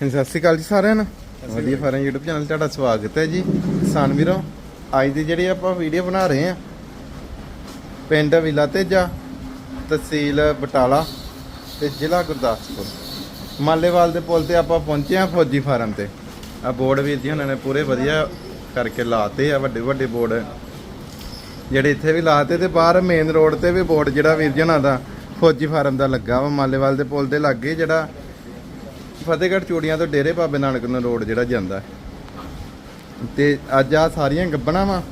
ਸਤਿ ਸ਼੍ਰੀ ਅਕਾਲ ਜੀ ਸਾਰਿਆਂ ਨੂੰ। ਵਧੀਆ ਫਾਰਮ YouTube ਚੈਨਲ ਤੁਹਾਡਾ ਸਵਾਗਤ ਹੈ ਜੀ। ਕਿਸਾਨ ਵੀਰੋ ਅੱਜ ਦੀ ਜਿਹੜੀ ਆਪਾਂ ਵੀਡੀਓ ਬਣਾ ਰਹੇ ਹਾਂ ਪਿੰਡ ਵਿਲਾ ਤੇਜਾ ਤਹਿਸੀਲ ਬਟਾਲਾ ਤੇ ਜ਼ਿਲ੍ਹਾ ਗੁਰਦਾਸਪੁਰ। ਮਾਲੇਵਾਲ ਦੇ ਪੁਲ ਤੇ ਆਪਾਂ ਪਹੁੰਚੇ ਹਾਂ ਫੌਜੀ ਫਾਰਮ ਤੇ। ਆ ਬੋਰਡ ਵੀਰ ਜੀ ਉਹਨਾਂ ਨੇ ਪੂਰੇ ਵਧੀਆ ਕਰਕੇ ਲਾਤੇ ਆ ਵੱਡੇ ਵੱਡੇ ਬੋਰਡ ਜਿਹੜੇ ਇੱਥੇ ਵੀ ਲਾਤੇ ਤੇ ਬਾਹਰ ਮੇਨ ਰੋਡ ਤੇ ਵੀ ਬੋਰਡ ਜਿਹੜਾ ਵੀਰ ਜੀ ਉਹਨਾਂ ਦਾ ਫੌਜੀ ਫਾਰਮ ਦਾ ਲੱਗਾ ਵਾ ਮਾਲੇਵਾਲ ਦੇ ਪੁਲ ਦੇ ਲਾਗੇ ਜਿਹੜਾ ਫਤਿਹਗੜ੍ਹ ਚੂੜੀਆਂ ਤੋਂ ਡੇਰੇ ਬਾਬੇ ਨਾਨਕ ਨੂੰ ਰੋਡ ਜਿਹੜਾ ਜਾਂਦਾ। ਤੇ ਅੱਜ ਆ ਸਾਰੀਆਂ ਗੱਬਣਾ ਵਾ।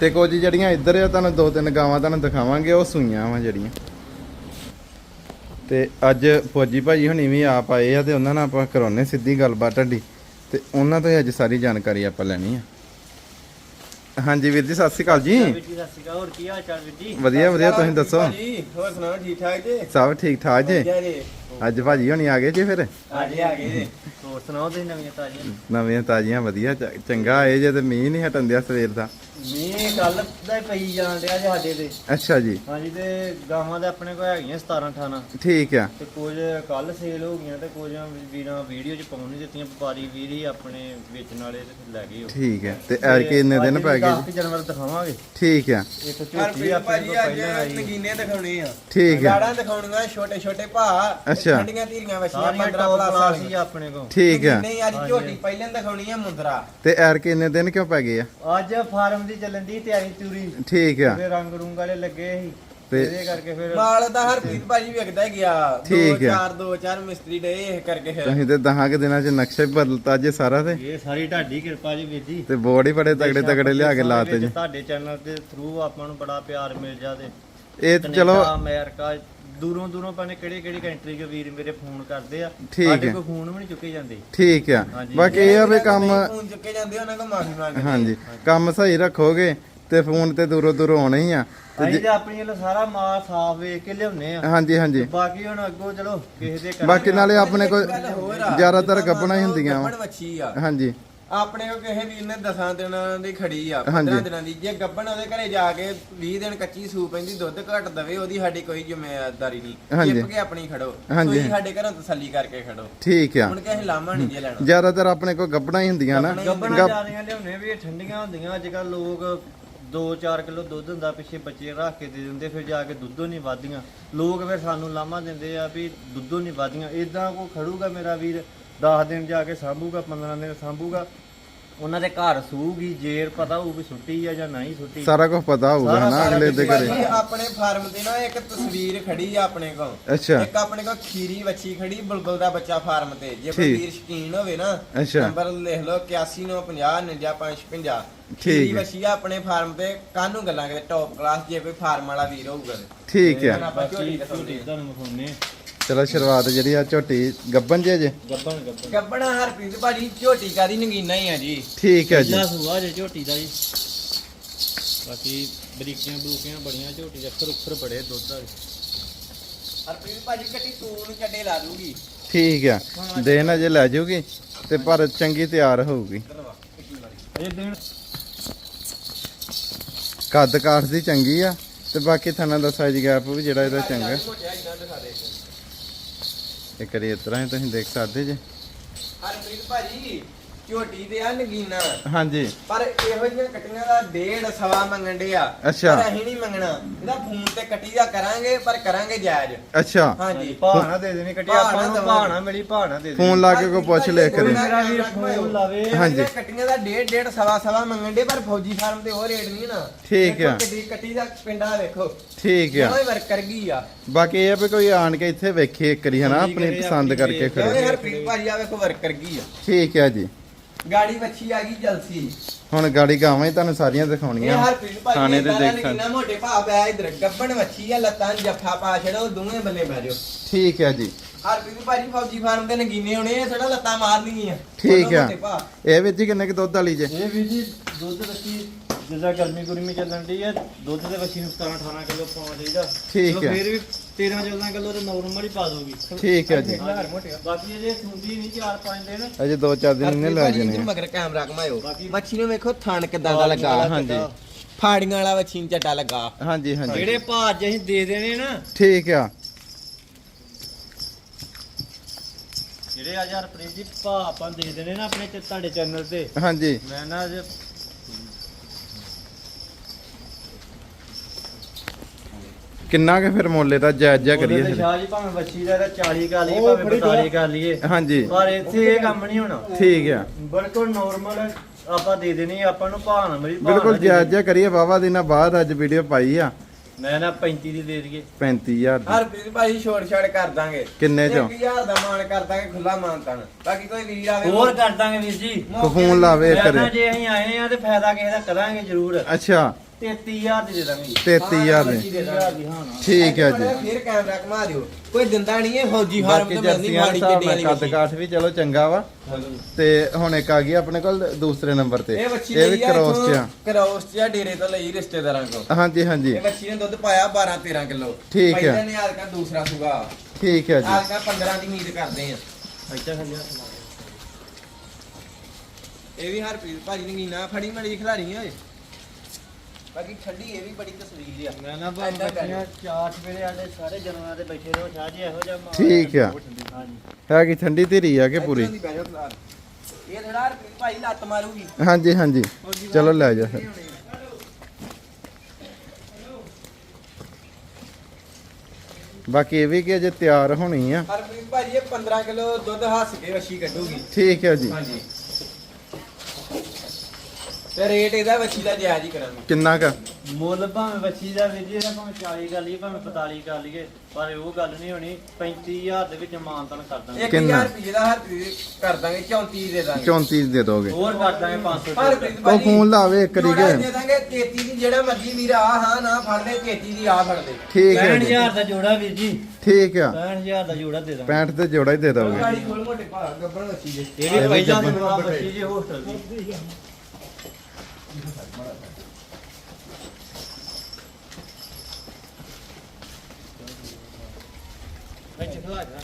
ਤੇ ਕੁਝ ਜਿਹੜੀਆਂ ਇੱਧਰ ਆ ਤੁਹਾਨੂੰ ਦੋ ਤਿੰਨ ਗਾਵਾਂ ਤੁਹਾਨੂੰ ਦਿਖਾਵਾਂਗੇ ਉਹ ਸੂਈਆਂ ਵਾ ਜਿਹੜੀਆਂ। ਤੇ ਅੱਜ ਫੌਜੀ ਭਾਜੀ ਹੁਣੀ ਵੀ ਆਪ ਆਏ ਆ ਤੇ ਉਹਨਾਂ ਨਾਲ ਆਪਾਂ ਕਰਾਉਨੇ ਸਿੱਧੀ ਗੱਲਬਾਤ ਤੁਹਾਡੀ। ਤੇ ਉਹਨਾਂ ਤੋਂ ਅੱਜ ਸਾਰੀ ਜਾਣਕਾਰੀ ਆਪਾਂ ਲੈਣੀ ਆ। ਹਾਂਜੀ ਵੀਰ ਜੀ ਸਤਿ ਸ਼੍ਰੀ ਅਕਾਲ ਜੀ। ਵੀਰ ਜੀ ਸਤਿ ਸ਼੍ਰੀ ਅਕਾਲ ਹੋਰ ਕੀ ਹਾਲ ਚਾਲ ਵੀਰ ਜੀ? ਵਧੀਆ ਵਧੀਆ ਤੁਸੀਂ ਦੱਸੋ? ਜੀ ਹੋਰ ਸੁਣਾਓ ਠੀਕ ਠਾਕ ਜੀ? ਸਭ ਠੀਕ ਠਾਕ ਜੀ। ਅੱਜ ਭਾਜੀ ਹੁਣੀ ਆ ਗਏ ਜੀ ਫਿਰ? ਆ ਜੀ ਆ ਗਏ ਜੀ। ਹੋਰ ਸੁਣਾਓ ਤੁਸੀਂ ਨਵੀਆਂ ਤਾਜ਼ੀਆਂ? ਨਵੀਆਂ ਤਾਜ਼ੀਆਂ ਵਧੀਆ ਚ- ਚੰਗਾ ਆਏ ਜੇ ਤੇ ਮੀਂਹ ਨਹੀਂ ਹਟਣ ਦਿਆ ਸਵੇਰ ਦਾ। ਮੀਂਹ ਕੱਲ ਦਾ ਹੀ ਪਈ ਜਾਣ ਡਿਆ ਜੀ ਸਾਡੇ ਤੇ। ਅੱਛਾ ਜੀ। ਹਾਂਜੀ ਤੇ ਗਾਵਾਂ ਦੇ ਆਪਣੇ ਕੋਲ ਹੈਗੀਆਂ 17 18 ਠੀਕ ਆ। ਤੇ ਕੁਝ ਕੱਲ ਸੇਲ ਹੋ ਗਈਆਂ ਤੇ ਕੁਝ ਵੀਰਾਂ ਵੀਡੀਓ ਚ ਪਾਉਣ ਨਹੀਂ ਦਿੱਤੀਆਂ ਵਪਾਰੀ ਵੀਰ ਹੀ ਆਪਣੇ ਵੇਚਣ ਵਾਲੇ ਤੇ ਫਿਰ ਲੈ ਗਏ ਉਹ। ਠੀਕ ਹੈ ਤੇ ਐਰ ਕੇ ਇੰਨੇ ਦਿਨ ਪੈ ਗਏ ਜੀ। ਜਨਵਰ ਦਿਖਾਵਾਂਗੇ। ਠੀਕ ਆ। ਇੱਕ ਹਰ ਝੋਟੀ ਪੀਰ ਆਪਣੇ ਭਾਜੀ ਕੋਲ ਅੱਜ ਪਹਿਲਾਂ ਆਈ। ਨਗੀਨੇ ਦਿਖਾਉਣੇ ਆ। ਠੀਕ ਆ। ਗਾੜਾਂ ਦਿਖਾਉਣੀਆਂ ਛੋਟੇ ਛੋਟੇ ਭਾ ਅੱਛਾ। ਠੰਡੀਆਂ ਧੀਰੀਆਂ ਵਛੀਆਂ ਸਾਰੀਆਂ 15 ਟੌਪ ਪਲੱਸ ਕਲਾਸ ਹੀ ਵਾਲੀਆਂ ਆਪਣੇ ਕੋਲ। ਠੀਕ ਆ। ਨਹੀਂ ਅੱਜ ਝੋਟੀ ਪਹਿਲਾਂ ਦਿਖਾਉਣੀ ਆ ਮੁੰਦਰਾ। ਤੇ ਐਰ ਕੇ ਇੰਨੇ ਦਿਨ ਕਿਉਂ ਪੈ ਗਏ ਆ? ਅੱਜ ਫਾਰਮ ਦੀ ਚੱਲਣ ਦੀ ਤਿਆਰੀ ਤੂਰੀ ਠੀਕ ਆ। ਤੇ ਰੰਗ ਰੂੰਗ ਵਾਲੇ ਲੱਗੇ ਸੀ। ਤੇ- ਇਹਦੇ ਕਰਕੇ ਫਿਰ ਮਾਲ ਦਾ ਹਰ ਪੀਰ ਭਾਜੀ ਵਿਕਦਾ ਹੀ ਗਿਆ। ਠੀਕ ਦੋ ਆ। ਚਾਰ ਦੋ ਚਾਰ ਮਿਸਤਰੀ ਡੇ ਇਹ ਕਰਕੇ ਫਿਰ। ਤੁਸੀਂ ਤੇ ਦਹਾਂ ਕਿ ਦਿਨਾਂ ਚ ਨਕਸ਼ਾ ਹੀ ਬਦਲਤਾ ਜੇ ਸਾਰਾ ਤੇ। ਇਹ ਸਾਰੀ ਢਾਡੀ ਕਿਰਪਾ ਜੀ ਵੀਰ ਜੀ। ਤੇ ਬੋਰਡ ਹੀ ਬੜੇ ਤਗੜੇ ਤਗੜੇ ਲਿਆ ਕੇ ਲਾਤੇ ਜੀ। ਤੁਹਾਡੇ ਚੈਨਲ ਦੇ ਥਰੂ ਆਪਾਂ ਨੂੰ ਬੜਾ ਪਿਆਰ ਮਿਲ ਜਾਦੇ ਇਹ ਤੇ ਚਲੋ ਅਮਰੀਕਾ ਦੂਰੋਂ ਦੂਰੋਂ ਪਾਣੇ ਕਿਹੜੀ ਕਿਹੜੀ ਕੰਟਰੀ ਦੇ ਵੀਰ ਮੇਰੇ ਫੋਨ ਕਰਦੇ ਆ। ਠੀਕ ਸਾਡੇ ਹੈ। ਕੋਲ ਫੋਨ ਵੀ ਨਹੀਂ ਚੁੱਕੇ ਜਾਂਦੇ। ਠੀਕ ਆ। ਹਾਂਜੀ। ਬਾਕੀ ਇਹ ਆ ਵੀ ਕੰਮ ਫੋਨ ਚੁੱਕੇ ਜਾਂਦੇ ਉਹਨਾਂ ਕੋਲ ਮਾਫੀ ਮੰਗਦੇ ਹਾਂਜੀ। ਕੰਮ ਸਹੀ ਰੱਖੋਗੇ ਤੇ ਫੋਨ ਤੇ ਦੂਰੋਂ ਦੂਰੋਂ ਆਉਣਾ ਹੀ ਆ। ਤੇ ਅਸੀਂ ਜੇ- ਤੇ ਆਪਣੀ ਵੱਲੋਂ ਸਾਰਾ ਮਾਲ ਸਾਫ਼ ਵੇਖ ਕੇ ਲਿਆਉਨੇ ਆ। ਹਾਂਜੀ ਹਾਂਜੀ। ਬਾਕੀ ਹੁਣ ਅੱਗੋਂ ਚਲੋ ਕਿਸੇ ਦੇ ਕਰਾਂਗੇ। ਬਾਕੀ ਨਾਲੇ ਆਪਣੇ ਕੋਲ ਜ਼ਿਆਦਾਤਰ ਗੱਬਣਾ ਹੀ ਹੁੰਦੀਆਂ ਵਾ। ਗੱਭਣ ਵੱਛੀ ਆ। ਹਾਂਜੀ। ਆਪਣੇ ਕੋ ਕਿਸੇ ਵੀਰ ਨੇ ਦਸਾਂ ਦਿਨਾਂ ਦੀ ਖੜੀ ਆ ਹਾਂਜੀ। 15 ਦਿਨਾਂ ਦੀ। ਜੇ ਗੱਬਣ ਉਹਦੇ ਘਰੇ ਜਾ ਕੇ 20 ਦਿਨ ਕੱਚੀ ਸੂ ਪੈਂਦੀ ਦੁੱਧ ਘੱਟ ਦਵੇ ਉਹਦੀ ਸਾਡੀ ਕੋਈ ਜ਼ਿੰਮੇਵਾਰੀ ਨਹੀਂ। ਹਾਂਜੀ। ਚਿੱਪ ਕੇ ਆਪਣੀ ਖੜੋ। ਹਾਂਜੀ। ਸੂਈ ਸਾਡੇ ਘਰੋਂ ਤਸੱਲੀ ਕਰਕੇ ਖੜੋ। ਠੀਕ ਆ। ਹੁਣ ਕਿਸੇ ਲਾਮਾ ਨਹੀਂ ਜੇ ਲੈਣਾ। ਜ਼ਿਆਦਾਤਰ ਆਪਣੇ ਕੋਲ ਗੱਬਣਾ ਹੀ ਹੁੰਦੀਆਂ ਨਾ। ਗੱਬਣਾ ਗੱਬ- ਜਿਆਦੀਆਂ ਲਿਆਉਨੇ ਵੀ ਇਹ ਠੰਡੀਆਂ ਹੁੰਦੀਆਂ। ਅੱਜ ਕੱਲ ਲੋਕ 2-4 ਕਿਲੋ ਦੁੱਧ ਹੁੰਦਾ ਪਿੱਛੇ ਬੱਚੇ ਰੱਖ ਕੇ ਦੇ ਦਿੰਦੇ ਫਿਰ ਜਾ ਕੇ ਦੁੱਧੋਂ ਨਹੀਂ ਵਾਧੀਆਂ ਲੋਕ ਫਿਰ ਸਾਨੂੰ ਲਾਮਾ ਦਿੰਦੇ ਆ ਵੀ ਦੁੱਧੋਂ ਨਹੀਂ ਵਾਧੀਆਂ ਇਦਾਂ ਕੋ ਖੜੂਗਾ ਮੇਰਾ ਵੀਰ 10 ਦਿਨ ਜਾ ਕੇ ਸਾਂਭੂਗਾ 15 ਦਿਨ ਸਾਂਭੂਗਾ। ਉਹਨਾਂ ਦੇ ਘਰ ਸੂਗੀ ਜੇਰ ਪਤਾ ਹੋਊ ਵੀ ਸੁੱਟੀ ਆ ਜਾਂ ਨਹੀਂ ਸੁੱਟੀ ਸਾਰਾ ਕੁਝ ਪਤਾ ਹੋਊਗਾ ਨਾ ਅਗਲੇ ਦੇ ਭਾਜੀ, ਘਰੇ ਆਪਣੇ ਫਾਰਮ ਤੇ ਨਾ ਇੱਕ ਤਸਵੀਰ ਖੜੀ ਆ ਆਪਣੇ ਕੋਲ ਅੱਛਾ ਇੱਕ ਆਪਣੇ ਕੋਲ ਖੀਰੀ ਵੱਛੀ ਖੜੀ ਬੁਲਬੁਲ ਦਾ ਬੱਚਾ ਫਾਰਮ ਤੇ ਜੇ ਕੋਈ ਠੀਕ। ਵੀਰ ਸ਼ਕੀਨ ਹੋਵੇ ਨਾ ਅੱਛਾ। ਨੰਬਰ ਲਿਖ ਲਓ 8190 555 ਠੀਕ ਖੀਰੀ ਹੈ। ਵੱਛੀ ਆ ਆਪਣੇ ਫਾਰਮ ਤੇ ਕਾਹਨੂੰ ਗੱਲਾਂ ਕਰਦੇ ਟੌਪ ਕਲਾਸ ਜੇ ਕੋਈ ਫਾਰਮ ਵਾਲਾ ਵੀਰ ਹੋਊਗਾ ਤੇ। ਠੀਕ ਆ ਹੁਣ ਆਪਾਂ ਝੋਟੀ ਝੋਟੀ ਆ। ਤੁਹਾਨੂੰ ਵਿਖਾਉਨੇ ਚਲੋ ਸ਼ੁਰੂਆਤ ਜਿਹੜੀ ਆ ਝੋਟੀ ਗੱਬਨ ਜੇ ਜੇ? ਗੱਬਣ ਗੱਬਣ। ਗੱਬਣਾ ਹਰਪ੍ਰੀਤ ਭਾਜੀ ਝੋਟੀ ਕਾਦੀ ਨਗੀਨਾ ਹੀ ਆ ਜੀ। ਠੀਕ ਹੈ ਜੀ। ਪਹਿਲਾ ਸੂਆ ਜੇ ਝੋਟੀ ਦਾ ਜੀ। ਬਾਕੀ ਬਰੀਕੀਆਂ ਬਰੂਕੀਆਂ ਬੜੀਆਂ ਝੋਟੀ ਦੇ ਅੱਖਰ ਉੱਖਰ ਬੜੇ ਦੁੱਧ ਵਾਲੇ। ਹਰਪ੍ਰੀਤ ਭਾਜੀ ਕੱਟੀ ਤੂਨ ਚੱਡੇ ਲਾ ਦੂਗੀ। ਠੀਕ ਆ। ਦੇਣ ਅਜੇ ਲੈ ਜਾਊਗੀ ਤੇ ਪਰ ਚੰਗੀ ਤਿਆਰ ਹੋਊਗੀ। ਇਹ ਕੱਦ ਕਾਠ ਦੀ ਚੰਗੀ ਆ ਤੇ ਬਾਕੀ ਥਣਾ ਦਾ ਸਾਈਜ਼ ਗੈਪ ਵੀ ਜਿਹੜਾ ਇਹਦਾ ਚੰਗਾ। ਇੱਕ ਵਾਰੀ ਇਸ ਤਰ੍ਹਾਂ ਹੀ ਤੁਸੀਂ ਦੇਖ ਸਕਦੇ ਜੇ। ਹਰਪ੍ਰੀਤ ਭਾਜੀ ਝੋਟੀ ਤੇ ਆ ਨਗੀਨਾ। ਹਾਂਜੀ। ਪਰ ਇਹੋ ਜਿਹੀਆਂ ਕਟੀਆਂ ਦਾ ਡੇਢ ਸਵਾ ਮੰਗਣ ਦੇ ਆ ਅੱਛਾ। ਪਰ ਅਸੀਂ ਨਹੀਂ ਮੰਗਣਾ। ਇਹਦਾ ਫੋਨ ਤੇ ਕੱਟੀ ਦਾ ਕਰਾਂਗੇ ਪਰ ਕਰਾਂਗੇ ਜਾਇਜ਼। ਅੱਛਾ। ਹਾਂਜੀ। ਭਾਣਾ ਦੇ ਦੇਣੀ ਕੱਟੀ ਆਪਾਂ ਨੂੰ ਦੇਵਾਂਗੇ। ਭਾਣਾ ਮਿਲੀ ਭਾਣਾ ਦੇ ਦੇਣੀ। ਫੋਨ ਲਾ ਕੇ ਕੋਈ ਪੁੱਛ ਲਿਆ ਕਰੇ ਮੇਰਾ ਵੀਰ ਫੋਨ ਲਾਵੇ। ਹਾਂਜੀ। ਹਾਂਜੀ ਕਟੀਆਂ ਦਾ ਡੇਢ ਡੇਢ ਸਵਾ ਸਵਾ ਮੰਗਣ ਦੇ ਪਰ ਫੌਜੀ ਫਾਰਮ ਤੇ ਉਹ ਰੇਟ ਨਹੀਂ ਨਾ। ਠੀਕ ਆ। ਕਿੱਡੀ ਕੱਟੀ ਦਾ ਪਿੰਡਾ ਵੇਖੋ। ਠੀਕ ਆ। ਕੋਈ ਵਰਕ ਕਰ ਗਈ ਆ। ਬਾਕੀ ਇਹ ਆ ਵੀ ਕੋਈ ਆਣ ਕੇ ਇੱਥੇ ਵੇਖੇ ਇੱਕ ਵਾਰੀ ਹਨਾ ਆਪਣੀ ਪਸੰਦ ਕਰਕੇ। ਕਿਉਂਕਿ ਖੜੇ ਹਰਪ੍ਰੀਤ ਭਾਜੀ ਆ ਵੇਖੋ ਵਰਕ ਕਰ ਗਈ ਆ। ਠੀਕ ਆ ਜੀ। ਗਾੜੀ ਵੱਛੀ ਆ ਗਈ ਜਲਸੀ। ਹੁਣ ਗਾੜੀ ਗਾਵਾਂ ਹੀ ਤੁਹਾਨੂੰ ਸਾਰੀਆਂ ਇਹ ਦਿਖਾਉਣੀਆਂ ਹਰਪ੍ਰੀਤ ਭਾਜੀ ਥਾਣੇ ਨੇ ਤੇ ਦੇਖ ਦੇਖ ਸਕਦੇ ਸਕਦੇ। ਮੋਟੇ ਭਾਅ ਪਿਆ ਇਧਰ ਗੱਬਣ ਵੱਛੀ ਆ ਲੱਤਾਂ 'ਚ ਜੱਫਾ ਪਾ ਛੜੋ ਦੋਵੇਂ ਬੰਨੇ ਬਹਿ ਜਾਓ। ਠੀਕ ਆ ਜੀ। ਹਰਪ੍ਰੀਤ ਭਾਜੀ ਫੌਜੀ ਫਾਰਮ ਤੇ ਨਗੀਨੇ ਹੋਣੇ ਆ ਥੋੜਾ ਲੱਤਾਂ ਮਾਰਨੀਆਂ। ਠੀਕ ਆ। ਇਹ ਵਿੱਚ ਹੀ ਕਿੰਨੇ ਕੁ ਦੁੱਧ ਵਾਲੀ ਜੇ? ਇਹ ਵੀ ਜੀ ਦੁੱਧ ਰੱਖੀ। ਜਿੱਦਾਂ ਗਰਮੀ ਗੁਰਮੀ ਚੱਲਣ ਦੀ ਹੈ ਦੁੱਧ ਦੇ ਬੱਚੀ ਨੂੰ 17 18 ਕਿਲੋ ਪਾਉਣਾ ਚਾਹੀਦਾ। ਠੀਕ ਚਲੋ ਹੈ। ਫਿਰ ਵੀ 13 14 ਕਿਲੋ ਤੇ ਨਾਰਮਲ ਹੀ ਪਾ ਦੋਗੀ ਠੀਕ ਆ ਜੀ। ਬਾਕੀ ਇਹ ਸੁੰਦੀ ਨਹੀਂ 4 5 ਦਿਨ। ਅਜੇ ਦੋ ਚਾਰ ਦਿਨ ਇਹਨੇ ਲੈ ਜਾਣੇ ਆ। ਮਗਰ ਕੈਮਰਾ ਘਮਾਇਓ। ਬਾਕੀ- ਮੱਛੀ ਨੂੰ ਵੇਖੋ ਥਣ ਕਿਦਾਂ ਦਾ ਲੱਗਾ। ਹਾਂਜੀ। ਫਾੜੀਆਂ ਵਾਲਾ ਵੱਛੀ ਨੂੰ ਚੱਟਾ ਲੱਗਾ। ਹਾਂਜੀ ਹਾਂਜੀ। ਜਿਹੜੇ ਭਾਜ ਅਸੀਂ ਦੇ ਦੇਣੇ ਨਾ ਠੀਕ ਆ। ਜਿਹੜੇ ਆ ਯਾਰ ਪ੍ਰੀਤ ਜੀ ਭਾ ਆਪਾਂ ਦੇ ਦੇਣੇ ਨਾ ਆਪਣੇ ਤੇ ਤੁਹਾਡੇ ਚੈਨਲ ਤੇ। ਹਾਂਜੀ। ਮੈਂ ਨਾ ਅੱਜ ਕਿੰਨਾ ਕੇ ਫਿਰ ਮੁੱਲ ਇਹਦਾ ਜਾਇਜ਼ ਉਹਦੇ ਕਰੀਏ ਤੇ ਫਿਰ? ਸ਼ਾਹ ਜੀ ਭਾਵੇਂ ਬੱਚੀ ਦਾ ਇਹਦਾ 40 ਕਰ ਲਈਏ ਉਹ ਭਾਵੇਂ ਬੜੀ 42 ਕਰ ਲਈਏ ਹਾਂਜੀ। ਪਰ ਇੱਥੇ ਇਹ ਕੰਮ ਨਹੀਂ ਹੋਣਾ। ਠੀਕ ਆ। ਬਿਲਕੁਲ ਨਾਰਮਲ ਆਪਾਂ ਦੇ ਦੇਣੀ ਆ, ਆਪਾਂ ਨੂੰ ਨਾ ਮੇਰੀ ਭਾਅ ਬਿਲਕੁਲ ਦੇ ਜਾਇਜ਼ ਜਿਹਾ ਕਰੀਏ ਵਾਵਾ ਦਿਨਾਂ ਬਾਅਦ ਅੱਜ ਵੀਡੀਓ ਪਾਈ ਆ। ਮੈਂ ਨਾ 35 ਦੀ ਦੇ ਦਈਏ। 35000 ਦੀ। ਹਰਪ੍ਰੀਤ ਭਾਜੀ ਛੋੜ ਛਾੜ ਕਰ ਦਾਂਗੇ। ਕਿੰਨੇ ਚੋਂ? 1000 ਦਾ ਮਾਨ ਕਰ ਦਾਂਗੇ ਖੁੱਲਾ ਮਾਨ ਤਨ ਬਾਕੀ ਕੋਈ ਵੀਰ ਆਵੇ ਹੋਰ ਕਰ ਦਾਂਗੇ ਵੀਰ ਜੀ। ਕੋ ਫੋਨ ਲਾਵੇ ਮੈਂ ਕਰੇ ਜੇ ਅਸੀਂ ਆਏ ਆ ਤੇ ਫਾਇਦਾ ਕਿਸੇ ਦਾ ਕਰਾਂਗੇ ਜ਼ਰੂਰ। ਅੱਛਾ। 33000 ਦੀ ਦੇ ਦਾਂਗੇ ਜੀ। 33000 ਦੀ। 33000 ਦੀ ਹਾਂ ਨਾ ਠੀਕ ਹੈ ਜੀ। ਫਿਰ ਕੈਮਰਾ ਘੁਮਾ ਦਿਓ। ਕੋਈ ਦਿੰਦਾ ਨਹੀਂ ਇਹ ਫੌਜੀ ਫਾਰਮ ਬਾਕੀ ਤੇ ਜਰਸੀਆਂ ਮਾੜੀ ਚੱਡੀ ਵਾਲੀ ਕੱਦ। ਕਾਠ ਵੀ ਚਲੋ ਚੰਗਾ ਵਾ। ਤੇ ਹੁਣ ਇੱਕ ਆ ਗਈ ਆਪਣੇ ਕੋਲ ਦੂਸਰੇ ਨੰਬਰ ਤੇ। ਇਹ ਵੀ ਲਈ ਆ ਕ੍ਰੋਸ ਚ ਆ ਕ੍ਰੋਸ ਚ ਆ ਡੇਰੇ ਤੋਂ ਲਈ ਰਿਸ਼ਤੇਦਾਰਾਂ ਕੋਲ। ਹਾਂਜੀ ਹਾਂਜੀ। ਇਹ ਬੱਚੀ ਨੇ ਦੁੱਧ ਪਾਇਆ 12 13 ਕਿਲੋ। ਠੀਕ ਹੈ। ਪਹਿਲਾਂ ਨੇ ਆਲਕਾ ਦੂਸਰਾ ਸੁਗਾ। ਠੀਕ ਹੈ ਜੀ। ਆਲਕਾ 15 ਦੀ ਉਮੀਦ ਕਰਦੇ ਆ। ਖੰਡਿਆ ਸਮਾਨ ਇਹ ਵੀ ਹਰਪ੍ਰੀਤ ਭਾਜੀ ਨੇ ਨਾ ਫੜੀ ਮੜੀ ਖਿਲਾੜੀ ਓਏ ਬਾਕੀ ਠੰਡੀ ਇਹ ਵੀ ਬੜੀ ਤਸਵੀਰ ਆ। ਮੈਂ ਨਾ ਭਾਵੇਂ। ਬੱਚੀਆਂ ਚਾਰ ਵੇਲੇ ਆਦੇ ਸਾਰੇ ਜਨਮਾਂ ਤੇ ਬੈਠੇ ਰਹੋ ਸ਼ਾਹ ਜੀ ਇਹੋ ਜਿਹਾ ਮਾਹੌਲ ਠੀਕ ਆ। ਹਾਂਜੀ। ਹੈਗੀ ਠੰਡੀ ਧੀਰੀ ਆ ਕਿ ਪੂਰੀ? ਇੱਧਰੋਂ ਦੀ ਬਹਿ ਜਾਓ ਫਿਲਹਾਲ। ਇਹ ਥੋੜਾ ਹਰਪ੍ਰੀਤ ਭਾਈ ਲੱਤ ਮਾਰੂਗੀ। ਹਾਂਜੀ ਹਾਂਜੀ। ਚਲੋ ਲੈ ਜਾ ਫਿਰ। ਬਾਕੀ ਇਹ ਵੀ ਕਿ ਅਜੇ ਤਿਆਰ ਹੋਣੀ ਆ। ਹਰਪ੍ਰੀਤ ਭਾਜੀ ਇਹ 15 ਕਿਲੋ ਦੁੱਧ ਹੱਸ ਕੇ ਵੱਛੀ ਕੱਢੂਗੀ। ਠੀਕ ਹੈ ਜੀ। ਹਾਂਜੀ। ਤੇ ਰੇਟ ਇਹਦਾ ਵੱਛੀ ਦਾ ਜਾਇਜ਼ ਹੀ ਕਰਾਂਗੇ। ਕਿੰਨਾ ਕ? ਮੁੱਲ ਭਾਵੇਂ ਬੱਚੀ ਦਾ ਵੀਰ ਜੀ ਇਹਦਾ ਭਾਵੇਂ 40 ਕਰ ਲਈਏ ਭਾਵੇਂ 45 ਕਰ ਲਈਏ ਪਰ ਉਹ ਗੱਲ ਨਹੀਂ ਹੋਣੀ 35000 ਦੇ ਵਿੱਚ ਮਾਨਤਨ ਕਰ ਦਾਂਗੇ। ਕਿੰਨਾ? 1000 ਰੁਪਏ ਦਾ ਹਰਪ੍ਰੀਤ ਕਰ ਦਾਂਗੇ 34 ਦੇ ਦਾਂਗੇ। 34 ਦੇ ਦੋਗੇ। ਹੋਰ ਕਰ ਦਾਂਗੇ 500 ਹਰਪ੍ਰੀਤ ਉਹ ਭਾਜੀ ਫੋਨ ਲਾਵੇ ਇੱਕ ਜੋੜਾ ਰੀਗੇ ਦੇ ਦਾਂਗੇ 33 ਦੀ ਜਿਹੜਾ ਮਰਜ਼ੀ ਵੀਰ ਆ ਹਾਂ ਨਾ ਫੜ ਲੈ 33 ਦੀ ਆ ਫੜ ਲੈ। ਠੀਕ ਹੈ ਜੀ। 65000 ਦਾ ਜੋੜਾ ਵੀਰ ਜੀ। ਠੀਕ ਆ। 65000 ਦਾ ਜੋੜਾ ਦੇ ਦਾਂਗੇ। 65 ਤੇ ਜੋੜਾ ਹੀ ਦੇ ਦੋਗੇ। ਗਾੜੀ ਖੋਲ ਮੋਟੇ ਭਾ ਗੱਬਣ ਵੱਛੀ ਦੇ। ਇਹ ਇਹ ਵੀ ਵੀ ਪਹਿਲਾਂ। ਦੀ ਮਾਂ ਬੱਚੀ ਜੀ ਹੋਸਟਲ ਦੀ ਇੱਥੇ ਖਲਾ ਜਾ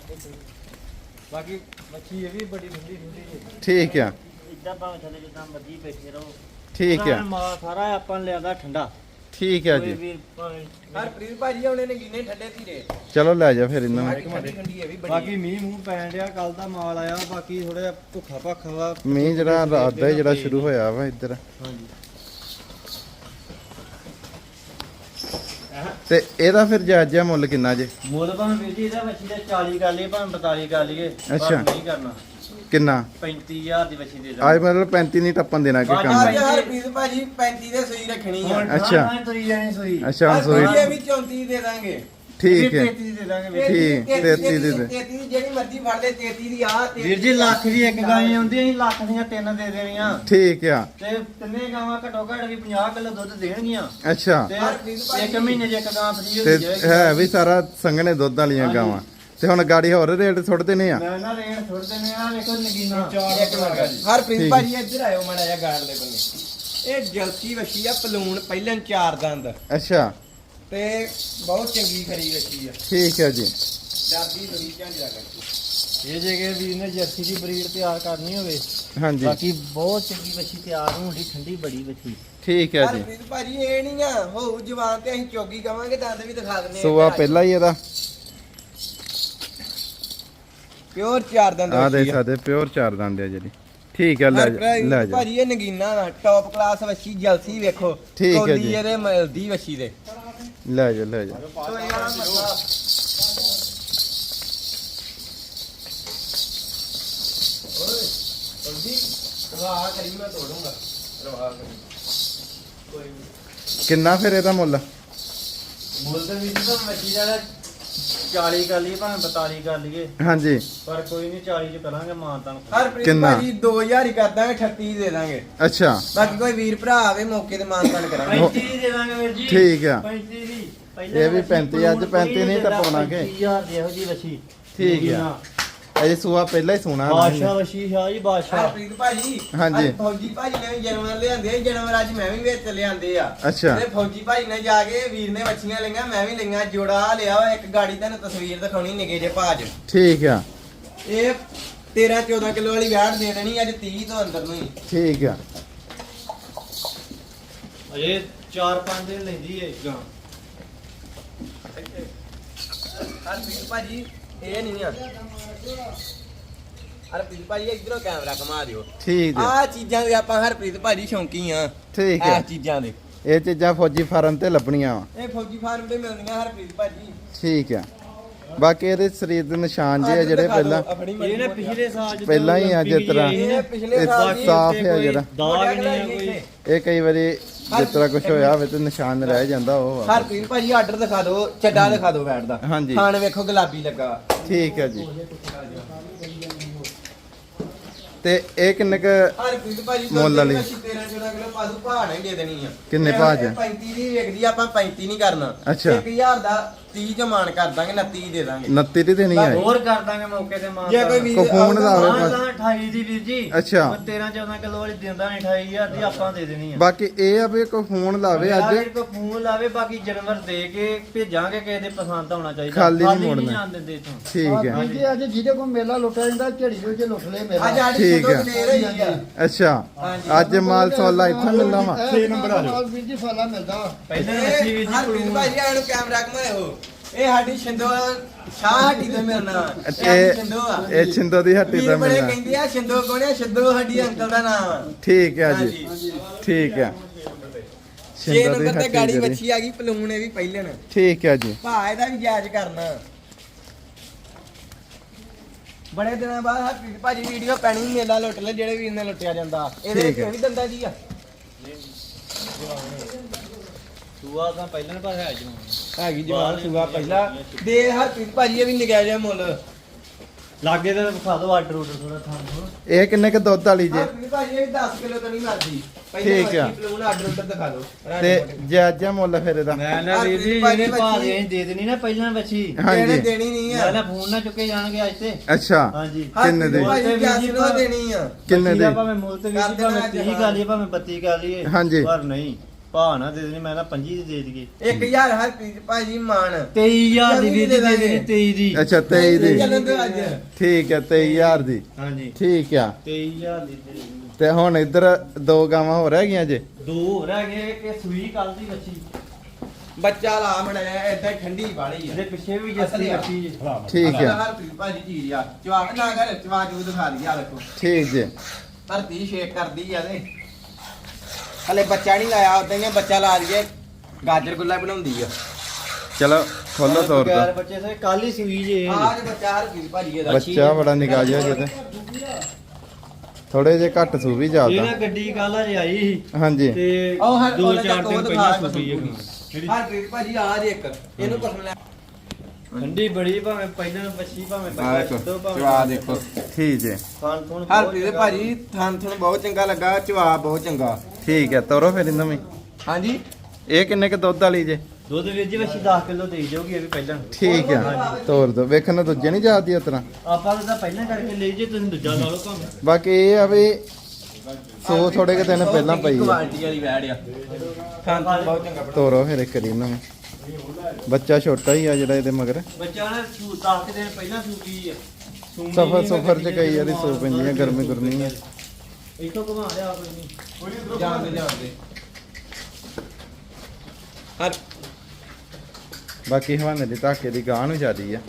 ਬਾਕੀ ਮੱਛੀ ਇਹ ਵੀ ਬੜੀ ਠੰਡੀ ਠੰਡੀ ਹੈ ਠੀਕ ਆ। ਇਦਾਂ ਭਾਵੇਂ ਥੱਲੇ ਜਿੱਦਾਂ ਮਰਜ਼ੀ ਬੈਠੇ ਰਹੋ। ਠੀਕ ਆ। ਮਾਲ ਸਾਰਾ ਆਪਾਂ ਲਿਆਦਾ ਠੰਡਾ। ਠੀਕ ਕੋਈ ਜੀ। ਵੀ ਭਾਵੇਂ ਹਰਪ੍ਰੀਤ ਭਾਜੀ ਆਉਣੇ ਨੇ ਗਿਨੇ ਠੰਡੇ ਧੀਰੇ। ਚਲੋ ਲੈ ਜਾ ਫਿਰ ਇਹਨਾਂ ਨੂੰ। ਠੰਡੀ ਠੰਡੀ ਇਹ ਵੀ ਬੜੀ ਬਾਕੀ ਮੀਂਹ ਮੂੰਹ ਪੈਣ ਡਿਆ ਕੱਲ ਦਾ ਮਾਲ ਆਇਆ ਬਾਕੀ ਥੋੜਾ ਜਿਹਾ ਭੁੱਖਾ ਭਾਖਾ ਵਾ। ਮੀਂਹ ਜਿਹੜਾ ਰਾਤ ਦਾ ਹੀ ਜਿਹੜਾ ਸ਼ੁਰੂ ਹੋਇਆ ਵਾ ਇੱਧਰ। ਹਾਂਜੀ। ਤੇ ਇਹਦਾ ਫਿਰ ਜਾਇਜ਼ ਜਿਹਾ ਮੁੱਲ ਕਿੰਨਾ ਜੇ? ਮੁੱਲ ਭਾਵੇਂ ਵੀਰ ਜੀ ਇਹਦਾ ਵੱਛੀ ਦਾ 40 ਕਰ ਲਈਏ ਭਾਵੇਂ 42 ਕਰ ਲਈਏ। ਅੱਛਾ। ਨਹੀਂ ਕਰਨਾ। ਕਿੰਨਾ? 35000 ਦੀ ਵੱਛੀ ਦੇ ਅੱਜ ਦਾਂਗੇ ਮਤਲਬ 35 ਨਹੀਂ ਟੱਪਣ ਦੇਣਾ ਕਿ ਕੰਮ ਅੱਜ ਹਰਪ੍ਰੀਤ ਭਾਜੀ 35 ਦੇ ਸੂਈ ਰੱਖਣੀ ਆ। ਅੱਛਾ। ਅੱਛਾ ਤੁਰੀ ਜਾਣੀ ਸੋਈ। ਅੱਛਾ ਹੁਣ ਸੋਈ ਇਹ ਵੀ 34 ਦੇ ਦਾਂਗੇ। ਠੀਕ ਹੈ। 33 ਦੇ ਦਾਂਗੇ। ਠੀਕ, 33 ਦੇ ਦੇ। 33 ਦੀ ਜਿਹੜੀ ਮਰਜ਼ੀ ਫੜ ਲੈ 33 ਦੀ ਆ ਵੀਰ ਜੀ ਲੱਖ ਦੀ ਇੱਕ ਗਾਂ ਆਉਂਦੀ ਅਸੀਂ ਲੱਖ ਦੀਆਂ ਤਿੰਨ ਦੇ ਦੇਣੀਆਂ। ਠੀਕ ਆ। ਤੇ ਤਿੰਨੇ ਗਾਵਾਂ ਘਟੋ ਘਟ ਵੀ 50 ਕਿਲੋ ਦੁੱਧ ਦੇਣਗੀਆਂ। ਅੱਛਾ। ਤੇ ਇੱਕ ਮਹੀਨੇ 'ਚ ਇੱਕ ਗਾਂ ਫਰੀ ਤੇ ਹੋ ਜਾਏਗੀ। ਹੈ ਵੀ ਸਾਰਾ ਸੰਘਣੇ ਦੁੱਧ ਵਾਲੀਆਂ ਹਾਂਜੀ। ਗਾਵਾਂ। ਤੇ ਹੁਣ ਗਾੜੀ ਹੋਰ ਰੇਟ ਸੁੱਟ ਦੇਣੇ ਆ। ਨਾ ਰੇਟ ਛੋੜ ਦਿੰਦੇ ਆ ਵੇਖੋ ਨਗੀਨਾ ਇੱਕ ਮਿੰਟ ਹਰਪ੍ਰੀਤ ਠੀਕ। ਭਾਜੀ ਇੱਧਰ ਆਇਓ ਮਾੜਾ ਜਿਹਾ ਗਾੜ ਦੇ ਬੰਨੇ। ਇਹ ਜਲਸੀ ਵਸ਼ੀ ਆ ਪਲੂਣ ਪਹਿਲਾਂ ਚਾਰ ਦੰਦ। ਅੱਛਾ। ਤੇ ਬਹੁਤ ਚੰਗੀ ਖਰੀ ਆ। ਠੀਕ ਹੈ ਜੀ। ਡਰਦੀ ਬੜੀ ਝਾਂਜਰਾ ਕਰਦੀ। ਇਹ ਜੇ ਕਿ ਵੀਰ ਨੇ ਜਰਸੀ ਦੀ ਬਰੀਡ ਤਿਆਰ ਕਰਨੀ ਹੋਵੇ ਹਾਂਜੀ। ਬਾਕੀ ਬਹੁਤ ਚੰਗੀ ਵੱਛੀ ਤਿਆਰ ਹੋਣੀ ਠੰਡੀ ਬੜੀ ਵੱਛੀ। ਠੀਕ ਹੈ ਜੀ। ਹਰਪ੍ਰੀਤ ਭਾਜੀ ਇਹ ਨਹੀਂ ਆ ਹੋਊ ਜਵਾਨ ਤੇ ਅਸੀਂ ਚੋਗੀ ਕਵਾਂਗੇ ਦੰਦ ਵੀ ਦਿਖਾ ਦਿੰਦੇ ਸੂਆ ਪਹਿਲਾਂ ਹੀ ਇਹਦਾ। ਪਿਓਰ ਚਾਰ ਦੰਦ ਆ। ਦੇ ਸਕਦੇ ਪਿਓਰ ਚਾਰ ਦੰਦ ਆ ਜਿਹੜੀ। ਠੀਕ ਹੈ ਲੈ ਜਾ ਲੈ ਜਾ। ਭਾਜੀ ਇਹ ਨਗੀਨਾ ਵਾ ਟੌਪ ਕਲਾਸ ਵਸ਼ੀ ਜਲਸੀ ਵੇਖੋ। ਠੀਕ ਹੈ ਕੌਲੀ ਜੀ। ਇਹਦੇ ਮਿਲਦੀ ਵਸ਼ੀ ਦੇ। ਲੈ ਜਾ ਲੈ ਜਾ। ਕਿੰਨਾ ਫਿਰ ਇਹਦਾ ਮੁੱਲ? ਮੁੱਲ ਤੇ ਜੀ ਤਾਂ ਵੱਛੀ ਦਾ 40 ਕਰ ਲਈਏ ਭਾਵੇਂ 42 ਕਰ ਲਈਏ। ਹਾਂਜੀ। ਪਰ ਕੋਈ ਨਹੀਂ 40 ਚ ਕਰਾਂਗੇ ਮਾਨਤਾਂ ਹਰਪ੍ਰੀਤ ਕਿੰਨਾ? ਭਾਜੀ 2000 ਹੀ ਕਰ ਦਾਂਗੇ 38 ਦੇ ਦਾਂਗੇ। ਅੱਛਾ। ਬਾਕੀ ਕੋਈ ਵੀਰ ਭਰਾ ਆਵੇ ਮੌਕੇ ਤੇ ਮਾਨਤਾਨ ਕਰਾਂਗੇ। 35 ਦੇ ਦਾਂਗੇ ਵੀਰ ਜੀ। ਠੀਕ ਆ। 35 ਦੀ। ਇਹ ਵੀ 35 ਅੱਜ 35 ਨਹੀਂ ਟਪਾਉਣਾਗੇ। 30000 ਦੀ ਇਹੋ ਜੀ ਵੱਛੀ ਠੀਕ ਆ। ਅਜੇ ਸੂਆ ਪਹਿਲਾਂ ਹੀ ਸੋਣਾ ਬਾਦਸ਼ਾਹ ਵੱਛੀ ਸ਼ਾਹ ਜੀ ਬਾਦਸ਼ਾਹ। ਹਰਪ੍ਰੀਤ ਭਾਜੀ ਹਾਂਜੀ। ਅੱਜ ਫੌਜੀ ਭਾਜੀ ਨੇ ਵੀ ਜਾਨਵਰ ਲਿਆਂਦੇ ਆ, ਜਾਨਵਰ ਅੱਜ ਮੈਂ ਵੀ ਵਿੱਚ ਲਿਆਂਦੇ ਆ। ਅੱਛਾ। ਤੇ ਫੌਜੀ ਭਾਜੀ ਨੇ ਜਾ ਕੇ ਵੀਰ ਨੇ ਵੱਛੀਆਂ ਲਈਆਂ ਮੈਂ ਵੀ ਲਈਆਂ ਜੋੜਾ ਲਿਆ ਵਾ ਇੱਕ ਗਾੜੀ ਤੁਹਾਨੂੰ ਤਸਵੀਰ ਦਿਖਾਉਣੀ ਨਿਗੇ ਜੇ ਭਾਜ ਠੀਕ ਆ। ਇਹ 13 14 ਕਿਲੋ ਵਾਲੀ ਵੈਟ ਦੇ ਦੇਣੀ ਅੱਜ 30 ਤੋਂ ਅੰਦਰ ਨੂੰ ਹੀ। ਠੀਕ ਆ। ਅਜੇ 4-5 ਦਿਨ ਲੈਂਦੀ ਹੈ ਗਾਂ ਹਰਪ੍ਰੀਤ ਭਾਜੀ ਇਹ ਨਹੀਂ ਆ ਹਰਪ੍ਰੀਤ ਭਾਜੀ ਇਧਰੋਂ ਕੈਮਰਾ ਘੁਮਾ ਦਿਓ। ਠੀਕ ਹੈ। ਆ ਚੀਜ਼ਾਂ ਦੇ ਆਪਾਂ ਹਰਪ੍ਰੀਤ ਭਾਜੀ ਸ਼ੌਂਕੀ ਆ। ਠੀਕ ਇਹ ਹੈ। ਚੀਜ਼ਾਂ ਦੇ। ਇਹ ਚੀਜ਼ਾਂ ਫੌਜੀ ਫਾਰਮ ਤੇ ਲੱਭਣੀਆਂ ਵਾ। ਇਹ ਫੌਜੀ ਫਾਰਮ ਤੇ ਮਿਲਦੀਆਂ ਹਰਪ੍ਰੀਤ ਭਾਜੀ। ਠੀਕ ਹੈ। ਬਾਕੀ ਇਹਦੇ ਸਰੀਰ ਦੇ ਨਿਸ਼ਾਨ ਜੇ ਆ ਜਿਹੜੇ ਪਹਿਲਾਂ ਇਹ ਨੇ ਪਿਛਲੇ ਸਾਲ ਜਦੋਂ ਪਹਿਲਾਂ ਹੀ ਆ ਜਿਸ ਤਰ੍ਹਾਂ। ਇਹ ਪਿਛਲੇ ਇਹ ਸਾਲ ਦੀ ਸਾਫ਼ ਹੈ ਜਿਹੜਾ। ਦਾਗ ਨਹੀਂ ਹੈ ਕੋਈ। ਇਹ ਕਈ ਵਾਰੀ ਜਿਸ ਤਰ੍ਹਾਂ ਕੁਝ ਹੋਇਆ ਹੋਵੇ ਤੇ ਨਿਸ਼ਾਨ ਰਹਿ ਜਾਂਦਾ ਉਹ ਵਾ। ਹਰਪ੍ਰੀਤ ਭਾਜੀ ਆਰਡਰ ਦਿਖਾ ਦਿਓ ਚੱਡਾ ਦਿਖਾ ਦਿਓ ਬੈਟ ਦਾ ਹਾਂਜੀ। ਖਾਣ ਵੇਖੋ ਗੁਲਾਬੀ ਲੱਗਾ ਠੀਕ ਹੈ ਜੀ ਤੇ ਇਹ ਕਿੰਨੇ ਕ ਹਰਪ੍ਰੀਤ ਭਾਜੀ ਮੁੱਲ ਵਾਲੀ। 13 14 ਕਿਲੋ ਪਾਦੂ ਭਾਅ ਨਹੀਂ ਦੇ ਦੇਣੀ ਆ ਕਿੰਨੇ ਭਾਅ ਚ? 35 ਦੀ ਵੇਖਦੀ ਆ, ਆਪਾਂ 35 ਨਹੀਂ ਕਰਨਾ ਅੱਛਾ। 1000 ਦਾ 30 ਚ ਮਾਨ ਕਰ ਦਾਂਗੇ 29 ਦੇ ਦਾਂਗੇ। 29 ਦੀ ਤੇ ਨਹੀਂ ਆਈ ਹੋਰ ਕਰ ਦਾਂਗੇ ਮੌਕੇ ਤੇ ਮਾਰ ਜੇ ਕੋਈ ਵੀਰ ਕੋ ਫੋਨ ਦਾ ਹੋਵੇ ਹਾਂ ਬਸ। ਤਾਂ 28 ਦੀ ਵੀਰ ਜੀ। ਅੱਛਾ। ਉਹ 13 14 ਕਿਲੋ ਵਾਲੀ ਦਿੰਦਾ ਨਹੀਂ 28000 ਦੀ ਆਪਾਂ ਦੇ ਦੇਣੀ ਆ। ਬਾਕੀ ਇਹ ਆ ਵੀ ਕੋਈ ਫੋਨ ਲਾਵੇ ਯਾਰ ਅੱਜ। ਕੋਈ ਫੋਨ ਲਾਵੇ ਬਾਕੀ ਜਾਨਵਰ ਦੇ ਕੇ ਭੇਜਾਂਗੇ ਕਿਸੇ ਦੇ ਪਸੰਦ ਆਉਣਾ ਚਾਹੀਦਾ। ਖਾਲੀ ਨਹੀਂ ਮੋੜਨਾ। ਜਾਣ ਦਿੰਦੇ ਇੱਥੋਂ। ਠੀਕ ਹੈ। ਜੀ ਅੱਜ ਜਿਹਦੇ ਕੋਲ ਮੇਲਾ ਲੁੱਟਿਆ ਜਾਂਦਾ ਝੜੀ ਵਿੱਚ ਲੁੱਟ ਲਏ ਮੇਲਾ। ਅੱਜ ਆੜੀ ਠੀਕ ਛੱਡੋ ਹੈ। ਆ। ਅੱਛਾ। ਹਾਂਜੀ। ਅੱਜ ਮਾਲ ਸੋਲਾ ਇੱਥੋਂ ਮਿਲਣਾ ਵਾ। 6 ਨੰਬਰ ਆ ਜਾਓ। ਵੀਰ ਜੀ ਫਾਲਾ ਮਿਲਦਾ। ਪਹਿਲਾਂ ਅਸੀਂ ਵੀਰ ਜੀ ਹਰਪ੍ਰੀਤ ਭਾਜੀ ਇਹਨੂੰ ਕੈਮਰਾ ਘਮਾਇਓ। ਇਹ ਸਾਡੀ ਸ਼ਿੰਦੋ ਸ਼ਾਹ ਹੱਟੀ ਇਹ ਇਹ ਆ। ਇਹ ਛਿੰਦੋ ਦੀ ਹੱਟੀ ਵੀਰ ਤੇ ਬੜੇ ਮਿਲਣਾ ਕਹਿੰਦੇ ਆ ਸ਼ਿੰਦੋ ਕੋਣ ਆ? ਸ਼ਿੰਦੋ ਸਾਡੀ ਅੰਕਲ ਦਾ ਨਾਮ ਆ। ਠੀਕ ਹੈ ਜੀ। ਹਾਂਜੀ। ਠੀਕ ਹੈ 6 ਛਿੰਦੋ ਦੀ ਨੰਬਰ ਤੇ ਹੱਟੀ ਗਾੜੀ ਜਿਹੜੀ। ਬੱਚੀ ਆ ਗਈ ਪਲੂਣ ਇਹ ਵੀ ਪਹਿਲਣ ਠੀਕ ਹੈ ਜੀ। ਭਾ ਇਹਦਾ ਵੀ ਜਾਇਜ਼ ਕਰਨਾ। ਬੜੇ ਦਿਨਾਂ ਬਾਅਦ ਭਾਜੀ ਵੀਡੀਓ ਪੈਣੀ ਮੇਲਾ ਲੁੱਟ ਲੈ ਜਿਹੜੇ ਵੀਰ ਨੇ ਲੁੱਟਿਆ ਜਾਂਦਾ। ਇਹਦੇ ਠੀਕ ਵਿੱਚ ਹੈ। ਇਹ ਵੀ ਦੰਦਾ ਜੀ ਆ। ਸੂਆ ਤਾਂ ਪਹਿਲਾਂ ਪਰ ਹੈ ਜੀ ਹੈਗੀ ਜਵਾਨ ਸੂਆ ਪਹਿਲਾ। ਦੇ ਹਰਪ੍ਰੀਤ ਭਾਜੀ ਇਹ ਵੀ ਨਿਗਾਹ ਜਿਹਾ ਮੁੱਲ। ਲਾਗੇ ਤੇ ਵਿਖਾ ਦਿਓ ਆਰਡਰ ਆਰਡਰ ਥੋੜਾ ਥਾਂ ਇਹ ਕਿੰਨੇ ਕ ਦੁੱਧ ਵਾਲੀ ਜੇ? ਹਰਪ੍ਰੀਤ ਭਾਜੀ ਇਹ ਵੀ 10 ਕਿਲੋ ਤੋਂ ਨਹੀਂ ਮਰਦੀ। ਠੀਕ ਆ। ਪਲੂਣ ਆਰਡਰ ਉੱਤੇ ਦਿਖਾ ਦਿਓ। ਤੇ ਜਾਇਜ਼ਾ ਮੁੱਲ ਫਿਰ ਇਹਦਾ। ਮੈਂ ਨਾ ਵੀਰ ਜੀ ਭਾਜੀ ਇਹਨੇ ਪਾ ਬੱਚੀ- ਦੇ ਦੇ ਦੇਣੀ ਨਾ ਪਹਿਲਾਂ ਬੱਚੀ। ਹਾਂਜੀ। ਇਹਨੇ ਦੇਣੀ ਨਹੀਂ ਮੈਂ ਆ। ਨਾ ਫੋਨ ਨਾ ਚੁੱਕੇ ਜਾਣਗੇ ਅੱਜ ਤੇ। ਅੱਛਾ। ਹਾਂਜੀ। ਕਿੰਨੇ ਦੀ? ਭਾਜੀ ਨੂੰ ਜੀ ਦੇਣੀ ਆ। ਕਿੰਨੇ ਦਾ? ਭਾਵੇਂ ਮੁੱਲ ਤੇ ਵੀਰ ਕਰ ਜੀ ਦੇਣਾ ਭਾਵੇਂ 30 ਅੱਜ ਕਰ ਲਈਏ ਭਾਵੇਂ 32 ਕਰ ਲਈਏ। ਹਾਂਜੀ। ਪਰ ਨਹੀਂ। ਭਾ ਨਾ ਦੇ ਦੇਣੀ ਮੈਂ ਨਾ 25 ਦੀ ਦੇ ਦਈਏ। 1000 ਹਰਪ੍ਰੀਤ ਭਾਜੀ ਮਾਨ। 23000 ਦੀ ਵੀਰ ਜੀ ਦੇ ਦੇਣੀ 23 ਦੀ ਅੱਛਾ 23 ਦੀ। ਚੱਲਣ ਦਿਓ ਅੱਜ। ਠੀਕ ਹੈ 23000 ਦੀ। ਹਾਂਜੀ। ਠੀਕ ਆ। 23000 ਦੀ ਦੇ ਦੇਣੀ। ਤੇ ਹੁਣ ਇੱਧਰ ਦੋ ਗਾਵਾਂ ਹੋ ਰਹਿ ਗਈਆਂ ਜੇ? ਦੋ ਹੋ ਰਹਿ ਗਏ ਕਿ ਸੂਈ ਕੱਲ ਦੀ ਬੱਚੀ ਬੱਚਾ ਲਾ ਮੜਿਆ ਏਦਾਂ ਠੰਡੀ ਵਾਲੀ ਆ। ਇਹਦੇ ਪਿੱਛੇ ਵੀ ਜੱਸੀ ਬੱਚੀ ਜੀ। ਠੀਕ ਆ। ਹਰਪ੍ਰੀਤ ਭਾਜੀ ਚੀਜ਼ ਆ। ਚਵਾਕ ਨਾ ਕਰ ਚਵਾਕ ਨੂੰ ਦਿਖਾ ਦਿਆ ਦੇਖੋ। ਠੀਕ ਜੇ। ਧਰਤੀ ਸ਼ੇਕ ਕਰਦੀ ਆ ਤੇ। ਹਲੇ ਬੱਚਾ ਨਹੀਂ ਲਾਇਆ ਉਦਾਂ ਹੀ ਆ, ਬੱਚਾ ਲਾ ਦਈਏ। ਗਾਜਰ ਗੁੱਲਾ ਬਣਾਉਂਦੀ ਆ। ਚਲੋ ਖੋਲੋ ਤੋਰ ਦਾ ਬੱਚੇ ਸੇ ਕੱਲ ਹੀ ਸੂਈ ਜੇ। ਇਹ। ਆਜ ਬੱਚਾ ਹਰਪ੍ਰੀਤ ਭਾਜੀ ਇਹਦਾ ਬੱਚਾ ਬੜਾ ਨਿਕਾ ਜਿਹਾ ਜੇ ਤੇ ਥੋੜੇ ਜੇ ਘੱਟ ਸੂ ਵੀ ਇਹ ਨਾ ਜ਼ਿਆਦਾ ਗੱਡੀ ਕੱਲ ਹਜੇ ਆਈ ਸੀ। ਹਾਂਜੀ। ਤੇ ਉਹ ਹਰ- ਦੋ ਉਹਨੇ ਚਾਰ ਉਹ ਦਿਨ ਦਿਖਾ ਪਹਿਲਾਂ ਸੂਈ ਹੈ ਹਰਪ੍ਰੀਤ ਭਾਜੀ ਆਜ ਇੱਕ ਇਹਨੂੰ ਕੁਛ ਲੈ। ਠੰਡੀ ਬੜੀ ਭਾਵੇਂ ਪਹਿਲਾਂ ਬੱਚੀ ਭਾਵੇਂ ਆ ਬੱਚਾ ਦੋ ਦੇਖੋ ਭਾਵੇਂ ਚਵਾ ਦੇਖੋ। ਠੀਕ ਜੇ। ਖਾਣ ਖੂਣ ਬਹੁਤ ਹਰਪ੍ਰੀਤ ਚੰਗਾ। ਭਾਜੀ ਥਾਨ ਥਣ ਬਹੁਤ ਚੰਗਾ ਲੱਗਾ ਚਵਾ ਬਹੁਤ ਚੰਗਾ। ਠੀਕ ਹੈ ਤੋਰੋ ਫਿਰ ਇਹਨਾਂ ਵੀ। ਹਾਂਜੀ। ਇਹ ਕਿੰਨੇ ਕ ਦੁੱਧ ਵਾਲੀ ਜੇ? ਦੁੱਧ ਵੀਰ ਜੀ ਬੱਚੀ 10 ਕਿਲੋ ਦੇ ਜਾਊਗੀ ਇਹ ਵੀ ਪਹਿਲਾਂ। ਠੀਕ ਆ ਤੋਰ ਦੋ। ਵੇਖਣ ਦੂਜੇ ਨਹੀਂ ਜਾਂਦੀ ਉਤਰਾ ਆਪਾਂ ਤਾਂ ਪਹਿਲਾਂ ਕਰਕੇ ਲਈ ਜੇ ਤੁਸੀਂ ਦੂਜਾ ਲਾ ਲਓ ਭਾਵੇਂ। ਬਾਕੀ ਇਹ ਆ ਵੀ ਸੋ ਥੋੜੇ ਕੁ ਦਿਨ ਪਹਿਲਾਂ ਪਈ ਆ। ਕੁਆਲਿਟੀ ਵਾਲੀ ਵੈੜ ਆ। ਥਾਨ ਥਣ ਬਹੁਤ ਚੰਗਾ ਤੋਰੋ ਫਿਰ ਇੱਕ ਇਹਨਾਂ ਨੂੰ ਬੱਚਾ ਛੋਟਾ ਹੀ ਆ ਜਿਹੜਾ ਇਹਦੇ ਮਗਰ। ਬੱਚਾ ਨੇ ਸੂ 10 ਦਿਨ ਪਹਿਲਾਂ ਸੂਕੀ ਆ। ਸੂਣੀ ਸਫਰ ਨਹੀਂ ਸਫਰ ਚ ਕਈ ਵਾਰੀ ਸੋ ਪੈਂਦੀ ਆ ਗਰਮੀ ਗੁਰਮੀ ਆ। ਇੱਥੋਂ ਘੁਮਾ ਲਿਆ ਕੋਈ ਨਹੀਂ ਜਾਂਦੇ ਜਾਂਦੇ ਹਰ ਬਾਕੀ ਹਵਾਨੇ ਦੀ ਧਾਕੇ ਦੀ ਗਾਂ ਨੂੰ ਜ਼ਿਆਦੀ ਆ।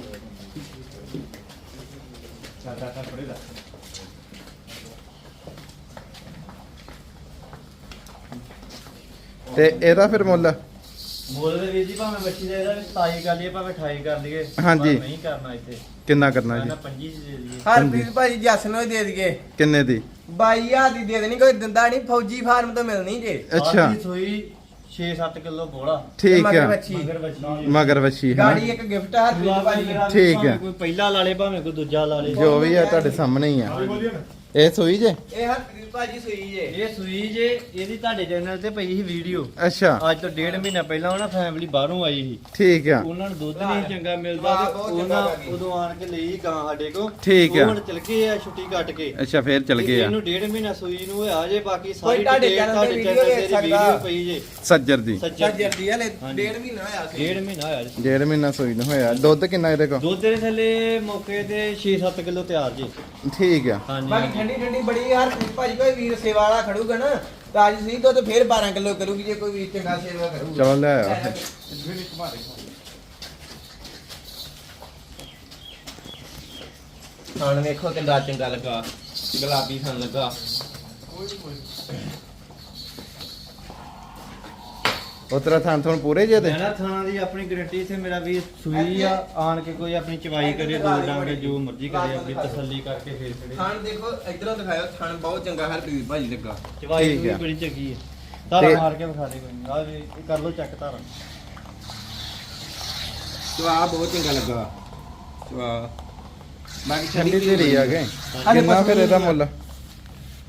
ਤੇ ਇਹਦਾ ਫਿਰ ਮੁੱਲ? ਮੁੱਲ ਦੇ ਵੀਰ ਜੀ ਭਾਵੇਂ ਬੱਚੀ ਦਾ ਇਹਦਾ 27 ਕਰ ਲਈਏ ਭਾਵੇਂ 28 ਕਰ ਲਈਏ ਹਾਂਜੀ। ਨਹੀਂ ਕਰਨਾ ਇੱਥੇ। ਕਿੰਨਾ ਕਰਨਾ ਜੀ? ਨਾ 25 ਦੀ ਦੇ ਦਈਏ। ਹਰਪ੍ਰੀਤ ਭਾਜੀ ਜੱਸ ਨੂੰ ਹੀ ਦੇ ਦਈਏ। ਕਿੰਨੇ ਦੀ? 22000 ਦੀ ਦੇ ਦੇਣੀ ਕੋਈ ਦਿੰਦਾ ਨਹੀਂ ਫੌਜੀ ਫਾਰਮ ਤੋਂ ਮਿਲਣੀ ਜੇ। ਅੱਛਾ। ਆਹ ਦੀ ਸੂਈ 6-7 ਕਿਲੋ ਬੋਲਾ। ਠੀਕ ਮਗਰ ਆ। ਬੱਚੀ। ਮਗਰ ਵੱਛੀ ਹੈ ਗਾੜੀ ਇੱਕ ਗਿਫਟ ਭਾਜੀ ਠੀਕ ਹੈ। ਕੋਈ ਪਹਿਲਾ ਲਾ ਲੇ ਭਾਵੇਂ ਕੋਈ ਦੂਜਾ ਲਾ ਲੇ ਜੋ ਵੀ ਆ ਤੁਹਾਡੇ ਸਾਹਮਣੇ ਹੀ ਆ। ਇਹ ਸੋਈ ਜੇ? ਇਹ ਹਰਪ੍ਰੀਤ ਭਾਜੀ ਸੂਈ ਜੇ। ਇਹ ਸੂਈ ਜੇ ਇਹਦੀ ਤੁਹਾਡੇ ਚੈਨਲ ਤੇ ਪਈ ਸੀ ਵੀਡੀਓ ਅੱਛਾ। ਅੱਜ ਤੋਂ ਡੇਢ ਮਹੀਨਾ ਪਹਿਲਾਂ ਉਹਨਾਂ ਫੈਮਿਲੀ ਬਾਹਰੋਂ ਆਈ ਸੀ। ਠੀਕ ਆ। ਉਹਨਾਂ ਨੂੰ ਦੁੱਧ ਨਹੀਂ ਚੰਗਾ ਮਿਲਦਾ ਤੇ ਉਹਨਾਂ। ਉਦੋਂ ਆਣ ਕੇ ਲਈ ਗਾਂ ਸਾਡੇ ਕੋ ਠੀਕ ਆ। ਹੁਣ ਚਲ ਗਏ ਆ ਛੁੱਟੀ ਕੱਟ ਕੇ। ਅੱਛਾ ਫੇਰ ਚਲ ਗਏ ਆ। ਇਹਨੂੰ ਡੇਢ ਮਹੀਨਾ ਸੂਈ ਨੂੰ ਹੋਇਆ ਜੇ ਬਾਕੀ ਕੋਈ ਸਾਰੀ ਤੁਹਾਡੇ ਡਿਟੇਲ channel ਤੁਹਾਡੇ ਤੇ ਚੈਨਲ video ਤੇ ਦੇਖ ਸਕਦਾ। ਵੀਡੀਓ ਪਈ ਜੇ। ਸੱਜਰ ਦੀ। ਸੱਚਾ ਚੱਲ ਜਲਦੀ ਹਲੇ ਹਾਂਜੀ। ਡੇਢ ਮਹੀਨਾ ਹੋਇਆ ਸੀ। ਡੇਢ ਮਹੀਨਾ ਹੋਇਆ ਜੀ। ਡੇਢ ਮਹੀਨਾ ਸੋਈ ਨੂੰ ਹੋਇਆ। ਦੁੱਧ ਕਿੰਨਾ ਇਹਦੇ ਕੋਲ? ਦੁੱਧ ਦੇ ਥੱਲੇ ਮੌਕੇ ਤੇ 6-7 ਕਿਲੋ ਤਿਆਰ ਜੀ। ਠੀਕ ਆ। ਹਾਂਜੀ ਠੰਡੀ ਠੰਡੀ ਬੜੀ ਹਰਪ੍ਰੀਤ ਭਾਜੀ ਕੋਈ ਵੀਰ ਸੇਵਾ ਵਾਲਾ ਖੜੂਗਾ ਨਾ ਤਾਂ ਅੱਜ ਸੀ ਦੁੱਧ ਫੇਰ 12 ਕਿਲੋ ਕਰੂਗੀ ਜੇ ਕੋਈ ਵੀਰ ਚੰਗਾ ਸੇਵਾ ਕਰੂਗਾ। ਚਲੋ ਲੈ ਆਓ ਥਣ ਵੇਖੋ ਕਿੰਨਾ ਚੰਗਾ ਲੱਗਾ ਗੁਲਾਬੀ ਥਣ ਲੱਗਾ। ਉਤਰਾ ਥਾਂ ਤੁਹਾਨੂੰ ਪੂਰੇ ਜੇ ਤੇ? ਮੈਂ ਨਾ ਥਾਣਾ ਦੀ ਆਪਣੀ ਗਰੰਟੀ ਇੱਥੇ ਮੇਰਾ ਵੀ ਸੂਈ ਆ ਆਣ ਕੇ ਕੋਈ ਆਪਣੀ ਚਵਾਈ ਕਰੇ ਦੋ ਡਾਂਗੇ ਜੋ ਮਰਜ਼ੀ ਕਰੇ ਆਪਣੀ ਤਸੱਲੀ ਕਰਕੇ ਫੇਰ ਖੜੇ। ਥਣ ਦੇਖੋ ਇਧਰੋਂ ਦਿਖਾਓ ਥਣ ਬਹੁਤ ਚੰਗਾ ਹਰਪ੍ਰੀਤ ਭਾਜੀ ਲੱਗਾ। ਚਵਾਈ ਵੀ। ਬੜੀ ਚੰਗੀ ਹੈ ਧਾਰਾ ਤੇ- ਮਾਰ ਕੇ ਵਿਖਾ ਦੇ ਕੋਈ ਨਹੀਂ ਆ ਵੀ ਇਹ ਕਰ ਲਓ ਚੈੱਕ ਧਾਰਾ। ਚਵਾ ਬਹੁਤ ਚੰਗਾ ਲੱਗਾ। ਚਵਾ। ਬਾਕੀ ਠੰਡੀ ਧੀਰੀ ਆ ਗਏ ਕਿੰਨਾ ਫਿਰ ਇਹਦਾ ਮੁੱਲ?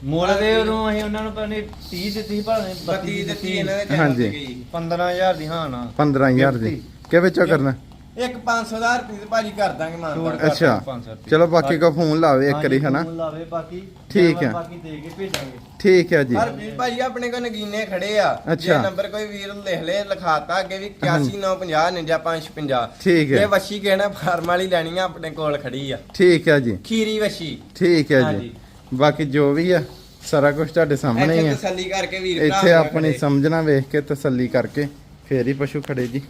ਮੁੱਲ ਦੇ ਉਦੋਂ ਅਸੀਂ ਉਹਨਾਂ ਨੂੰ ਪਤਾ 30 ਦਿੱਤੀ ਸੀ ਭਾਵੇਂ 32 ਦਿੱਤੀ ਇਹਨਾਂ ਦੇ ਹਾਂਜੀ। ਚੈਨਲ ਤੇ ਗਈ 15000 ਦੀ ਹਾਂ ਨਾ। 15000 ਦੀ। ਕਿ ਵਿੱਚੋਂ ਕਰਨਾ? ਇੱਕ 500 ਦਾ ਰੁਪਏ ਭਾਜੀ ਕਰ ਦਾਂਗੇ ਮਾਨ ਕਰ ਅੱਛਾ। ਦਾਂਗੇ 500 ਰੁਪਏ। ਚਲੋ ਬਾਕੀ ਕੋ ਫੋਨ ਲਾਵੇ ਇੱਕ ਵਾਰੀ ਹਨਾ? ਫੋਨ ਲਾਵੇ ਬਾਕੀ। ਠੀਕ ਆ। ਬਾਕੀ ਦੇ ਕੇ ਭੇਜਾਂਗੇ। ਠੀਕ ਹੈ ਜੀ। ਹਰਪ੍ਰੀਤ ਭਾਜੀ ਆਪਣੇ ਕੋਲ ਨਗੀਨੇ ਖੜੇ ਆ। ਅੱਛਾ। ਨੰਬਰ ਕੋਈ ਵੀਰ ਲਿਖ ਲੈ ਲਿਖਾਤਾ ਅੱਗੇ ਵੀ 8195 555 ਠੀਕ ਹੈ ਇਹ ਵੱਛੀ ਕਹਿਣਾ ਫਾਰਮ ਵਾਲੀ ਲੈਣੀ ਆ ਆਪਣੇ ਕੋਲ ਖੜੀ ਆ। ਠੀਕ ਹੈ ਜੀ। ਖੀਰੀ ਵੱਛੀ। ਠੀਕ ਹੈ ਜੀ। ਹਾਂਜੀ। ਬਾਕੀ ਜੋ ਵੀ ਆ ਸਾਰਾ ਕੁਝ ਤੁਹਾਡੇ ਸਾਹਮਣੇ ਹੀ ਇੱਥੇ ਆ ਤਸੱਲੀ ਕਰਕੇ ਵੀਰ ਭਰਾ ਇੱਥੇ ਆਪਣੀ। ਸਮਝਣਾ ਵੇਖ ਕੇ ਤਸੱਲੀ ਕਰਕੇ ਫੇਰ ਹੀ ਪਸ਼ੂ ਖੜੇ ਜੀ